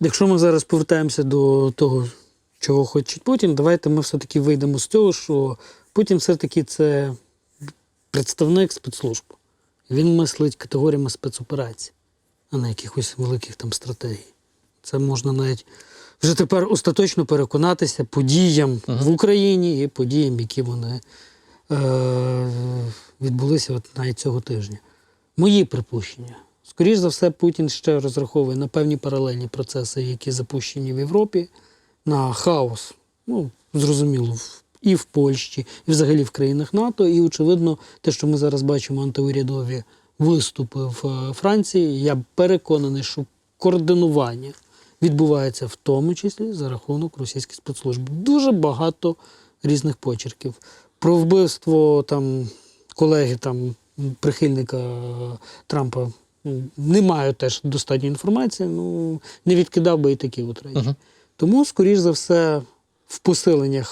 Якщо ми зараз повертаємося до того, чого хоче Путін, давайте ми все-таки вийдемо з цього, що Путін все-таки це представник спецслужб. Він мислить категоріями спецоперацій, а не якихось великих там стратегій. Це можна навіть вже тепер остаточно переконатися подіям в Україні і подіям, які вони е- відбулися от навіть цього тижня. Мої припущення. Скоріш за все, Путін ще розраховує на певні паралельні процеси, які запущені в Європі, на хаос. Ну, зрозуміло, і в Польщі, і взагалі в країнах НАТО. І, очевидно, те, що ми зараз бачимо антиурядові виступи в е, Франції, я переконаний, що координування відбувається в тому числі за рахунок російських спецслужб. Дуже багато різних почерків. Про вбивство там колеги там прихильника е, Трампа не маю теж достатньо інформації. Ну не відкидав би і такі от речі. Мгм. Тому, скоріш за все, в посилення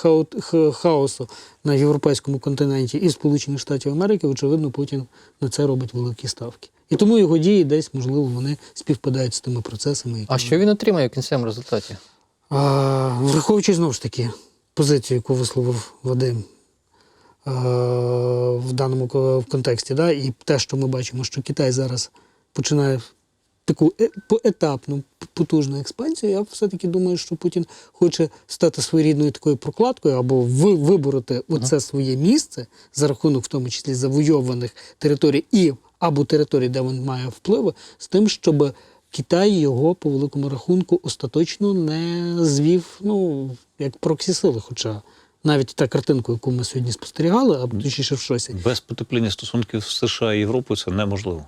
хаосу на європейському континенті і Сполучених Штатів Америки, очевидно, Путін на це робить великі ставки. І тому його дії десь, можливо, вони співпадають з тими процесами, які А що він отримає в кінцевому результаті? а, враховуючи знову ж таки позицію, яку висловив Вадим а, в даному в контексті, да, і те, що ми бачимо, що Китай зараз починає таку е- поетапну потужну експансію, я все-таки думаю, що Путін хоче стати своєрідною такою прокладкою або ви- вибороти оце своє місце за рахунок, в тому числі завойованих територій і або територій, де він має впливи, з тим, щоб Китай його по великому рахунку остаточно не звів, ну як проксі сили. Хоча навіть та картинку, яку ми сьогодні спостерігали, або точніше в шосі, Без потепління стосунків з США і Європою це неможливо.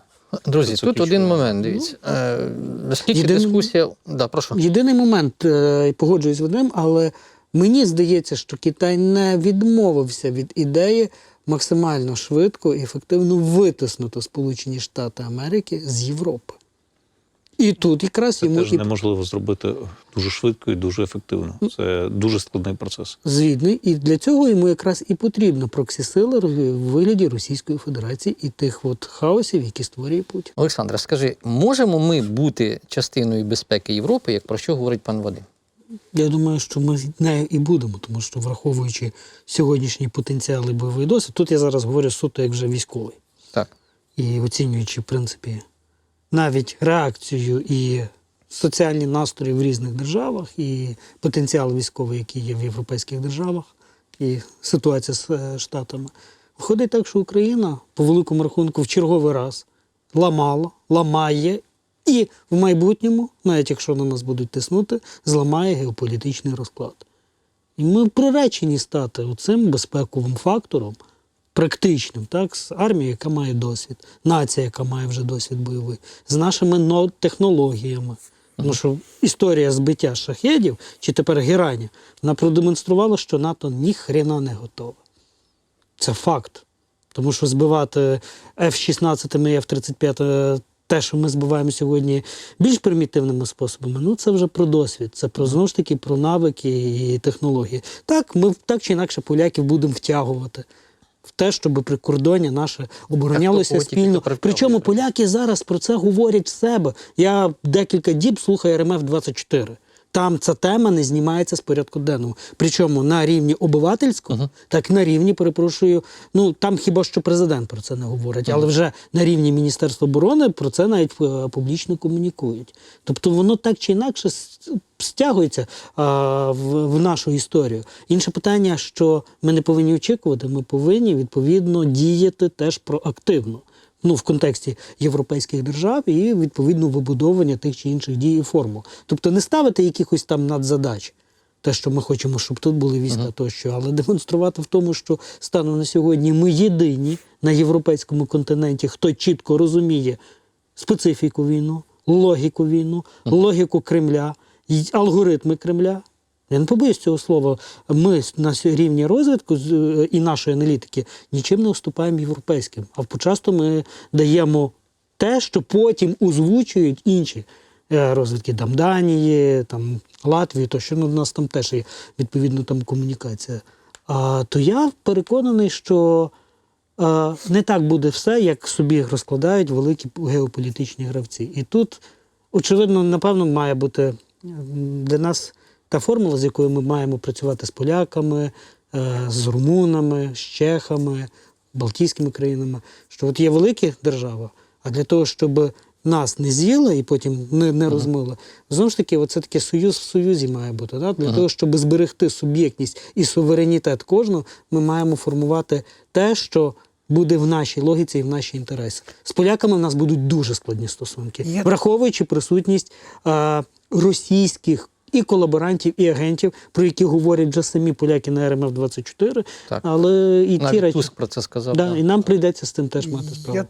Друзі, Це тут ключове. один момент. Дивіться. Е, наскільки Єдине- дискусія. Да, прошу. Єдиний момент, е, погоджуюсь з Вадим, але мені здається, що Китай не відмовився від ідеї максимально швидко і ефективно витиснути Сполучені Штати Америки з Європи. І тут якраз Це йому теж і неможливо зробити дуже швидко і дуже ефективно. Це дуже складний процес. звідний, і для цього йому якраз і потрібно проксі-сили в вигляді Російської Федерації і тих от хаосів, які створює Путін. Олександра, скажи, можемо ми бути частиною безпеки Європи, як про що говорить пан Вадим? Я думаю, що ми нею і будемо, тому що враховуючи сьогоднішні потенціали бойовий досвід, тут я зараз говорю суто як вже військовий. Так. і оцінюючи, в принципі, навіть реакцію і соціальні настрої в різних державах, і потенціал військовий, який є в європейських державах, і ситуація з е, Штатами, виходить так, що Україна по великому рахунку в черговий раз ламала, ламає. І в майбутньому, навіть якщо на нас будуть тиснути, зламає геополітичний розклад. І ми приречені стати оцим безпековим фактором, практичним, так, з армією, яка має досвід, нація, яка має вже досвід бойовий, з нашими технологіями. Тому що історія збиття шахедів, чи тепер Герані, вона продемонструвала, що НАТО ні хрена не готове. Це факт. Тому що збивати F-16 і F-35, е, те, що ми збиваємо сьогодні більш примітивними способами, ну це вже про досвід, це про знову ж таки про навики і технології. Так, ми так чи інакше поляків будемо втягувати. В те, щоб прикордоння наше оборонялося Так, спільно. Причому поляки зараз про це говорять в себе. Я декілька діб слухаю РМФ 24 Там ця тема не знімається з порядку денного. Причому на рівні обивательського, так на рівні, перепрошую, ну там хіба що президент про це не говорить, але вже на рівні Міністерства оборони про це навіть е, публічно комунікують. Тобто воно так чи інакше стягується а, в, в нашу історію. Інше питання, що ми не повинні очікувати, ми повинні відповідно діяти теж проактивно. Ну, в контексті європейських держав і відповідно вибудовування тих чи інших дій і формул. Тобто не ставити якихось там надзадач, те, що ми хочемо, щоб тут були війська тощо, але демонструвати в тому, що станом на сьогодні ми єдині на європейському континенті, хто чітко розуміє специфіку війну, логіку війну, логіку Кремля, алгоритми Кремля. Я не побоюсь цього слова. Ми на рівні розвитку е, і нашої аналітики нічим не уступаємо європейським. А почасто ми даємо те, що потім озвучують інші е, розвитки там Данії, там Латвії, то що ну, у нас там теж є відповідно там комунікація. А, то я переконаний, що е, не так буде все, як собі розкладають великі геополітичні гравці. І тут, очевидно, напевно, має бути для нас та формула, з якою ми маємо працювати з поляками, е, з румунами, з чехами, балтійськими країнами, що от є велика держава, а для того, щоб нас не з'їла і потім не, не розмила, знову ж таки, оце таке союз в союзі має бути. Да? Для того, щоб зберегти суб'єктність і суверенітет кожного, ми маємо формувати те, що. Буде в нашій логіці і в нашій інтересі. З поляками в нас будуть дуже складні стосунки, Я- враховуючи присутність е, російських і колаборантів, і агентів, про які говорять вже самі поляки на РМФ 24 Так. але і ті Навіть речі Туск про це сказав. да, да. і нам прийдеться з тим теж мати справу. Я